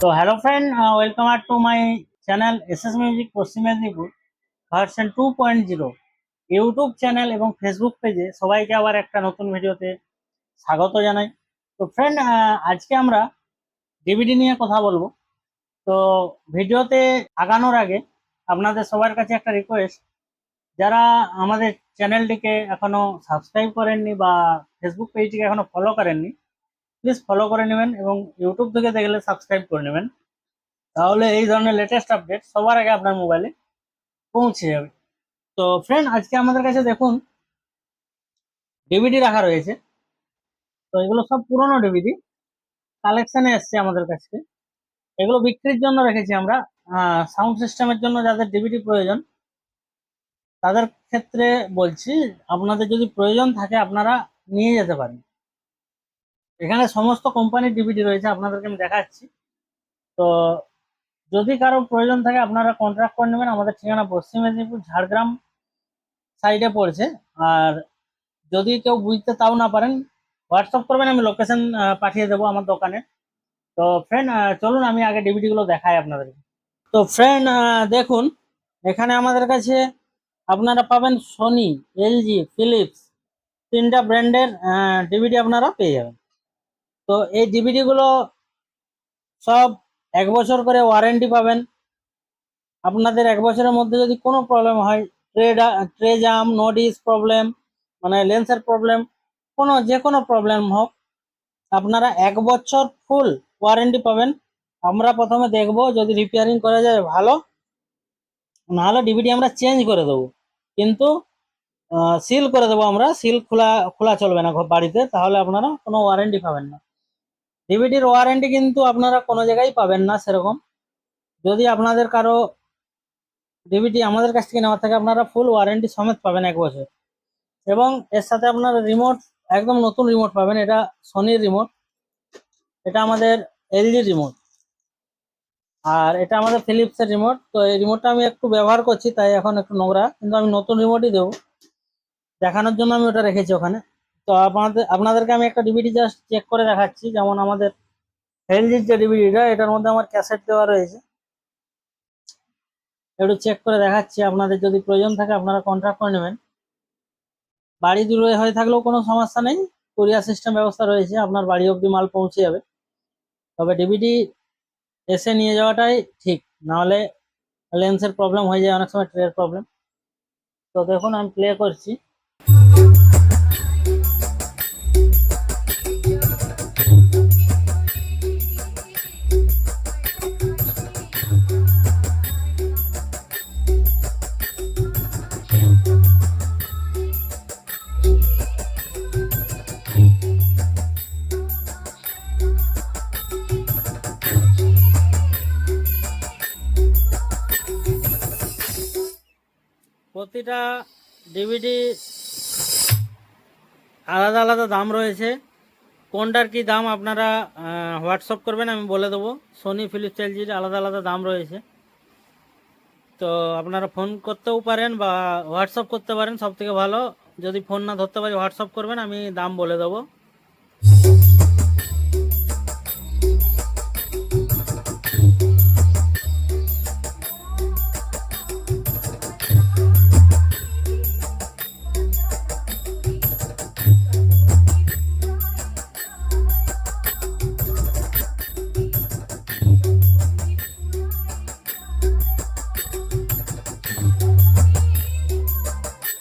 তো hello friend welcome R to my channel S S music Paschim Medinipur version two point zero YouTube channel এবং Facebook পেজে সবাইকে আবার একটা নতুন ভিডিওতে স্বাগত জানাই। তো ফ্রেন্ড আজকে আমরা ডিভিডি নিয়ে কথা বলব। তো ভিডিওতে আগানোর আগে আপনাদের সবার কাছে একটা রিকোয়েস্ট যারা আমাদের চ্যানেলটিকে এখনও সাবস্ক্রাইব করেননি বা ফেসবুক পেজটিকে এখনও ফলো করেননি প্লিজ ফলো করে নেবেন এবং ইউটিউব থেকে দেখলে সাবস্ক্রাইব করে নেবেন। তাহলে এই ধরনের লেটেস্ট আপডেট সবার আগে আপনার মোবাইলে পৌঁছে যাবে। তো ফ্রেন্ড আজকে আমাদের কাছে দেখুন ডিভিডি রাখা রয়েছে। তো এগুলো সব পুরনো ডিভিডি কালেকশনে এসছে আমাদের কাছে। এগুলো বিক্রির জন্য রেখেছি আমরা। সাউন্ড সিস্টেমের জন্য যাদের ডিভিডি প্রয়োজন, তাদের ক্ষেত্রে বলছি, আপনাদের যদি প্রয়োজন থাকে আপনারা নিয়ে যেতে পারেন। এখানে সমস্ত কোম্পানির ডিভিডি রয়েছে, আপনাদেরকে আমি দেখাচ্ছি। তো, যদি কারও প্রয়োজন থাকে, আপনারা কন্ট্রাক্ট করে নেবেন। আমাদের ঠিকানা পশ্চিম মেদিনীপুর, ঝাড়গ্রাম সাইডে পড়ছে। আর যদি কেউ বুঝতে তাও না পারেন হোয়াটসঅ্যাপ করবেন, আমি লোকেশন পাঠিয়ে দেবো আমার দোকানে। তো ফ্রেন্ড চলুন, আমি আগে ডিভিডিগুলো দেখাই আপনাদেরকে। তো ফ্রেন্ড দেখুন, এখানে আমাদের কাছে আপনারা পাবেন সোনি এলজি ফিলিপস তিনটা ব্র্যান্ডের ডিভিডি আপনারা পেয়ে যাবেন। তো এই ডিভিডি গুলো সব এক বছর করে ওয়ারেন্টি পাবেন। আপনাদের এক বছরের মধ্যে যদি কোনো প্রবলেম হয় tray tray jam notice problem মানে লেন্সের প্রবলেম কোনো যে কোনো প্রবলেম হোক, আপনারা এক বছর ফুল ওয়ারেন্টি পাবেন। আমরা প্রথমে দেখব যদি রিপেয়ারিং করা যায় ভালো, নাহলে ডিভিডি আমরা চেঞ্জ করে দেবো। কিন্তু সিল করে দেবো আমরা সিল খোলা খোলা চলবে না বাড়িতে, তাহলে আপনারা কোনো ওয়ারেন্টি পাবেন না। ডিভিডির ওয়ারেন্টি কিন্তু আপনারা কোনো জায়গায় পাবেন না সেরকম। যদি আপনাদের কারও ডিভিডি আমাদের কাছ থেকে নেওয়ার থাকে, আপনারা ফুল ওয়ারেন্টি সমেত পাবেন এক বছর। এবং এর সাথে আপনার রিমোট একদম নতুন রিমোট পাবেন, এটা সনির রিমোট এটা আমাদের এলজি রিমোট আর এটা আমাদের ফিলিপসের রিমোট তো এই রিমোটটা আমি একটু ব্যবহার করছি, তাই এখন একটু নোংরা। কিন্তু আমি নতুন রিমোটই দেবো। দেখানোর জন্য আমি ওটা রেখেছি ওখানে। তো আপনাদের আপনাদেরকে আমি একটা ডিভিডি জাস্ট চেক করে দেখাচ্ছি, যেমন আমাদের এলজির যে ডিভিডিটা এটার মধ্যে আমার ক্যাসেট দেওয়া রয়েছে। একটু চেক করে দেখাচ্ছি, আপনাদের যদি প্রয়োজন থাকে আপনারা কন্ট্রাক্ট করে নেবেন। বাড়ি দূরে হয়ে থাকলেও কোনো সমস্যা নেই কুরিয়ার সিস্টেম ব্যবস্থা রয়েছে, আপনার বাড়ি অবধি মাল পৌঁছে যাবে। তবে ডিভিডি এসে নিয়ে যাওয়াটাই ঠিক, নাহলে লেন্সের প্রবলেম হয়ে যায়, অনেক সময় ট্রের প্রবলেম তো দেখুন, আমি প্লে করছি। প্রতিটা ডিভিডি আলাদা আলাদা দাম রয়েছে। কোনটার কি দাম আপনারা হোয়াটসঅ্যাপ করবেন, আমি বলে দেবো। সোনি ফিলিপস এলজির আলাদা আলাদা দাম রয়েছে। তো আপনারা ফোন করতেও পারেন বা হোয়াটসঅ্যাপ করতে পারেন সব থেকে ভালো। যদি ফোন না ধরতে পারি হোয়াটসঅ্যাপ করবেন, আমি দাম বলে দেবো।